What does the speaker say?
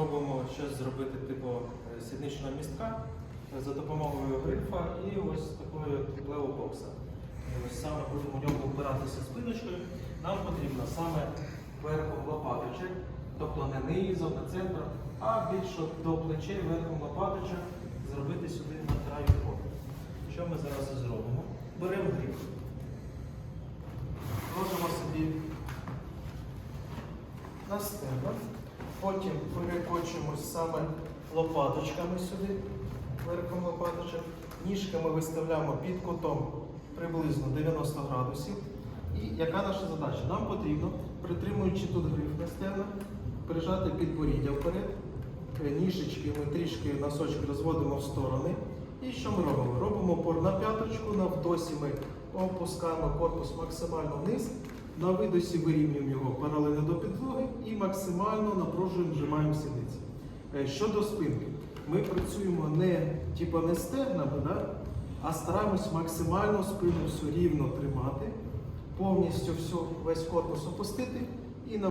спробуємо щось зробити типу е, сідничного містка е, за допомогою грифа і ось такої плеобокса. Ось саме будемо ньому опиратися спиночкою. Нам потрібно саме верхом лопаточок, тобто не низом, не центром, а більше до плечей верхом лопаточок зробити сюди на краю поля. Що ми зараз і зробимо? Беремо гриф. Ложимо собі на стегно. Потім перекочуємось саме лопаточками сюди, верхом лопаточок. Ніжками виставляємо під кутом приблизно 90 градусів. І яка наша задача? Нам потрібно, притримуючи тут гриф на стегно, прижати підборіддя вперед. Е, Ніжечки ми трішки носочки розводимо в сторони. І що ми робимо? Робимо опор на п'яточку, на вдосі ми опускаємо корпус максимально вниз, на видосі вирівнюємо його паралельно до підлоги і максимально напружуємо, вжимаємо сідниці. Е, Щодо спинки, ми працюємо не типу, не стегнами, да? а стараємось максимально спину всю рівно тримати, повністю всю, весь корпус опустити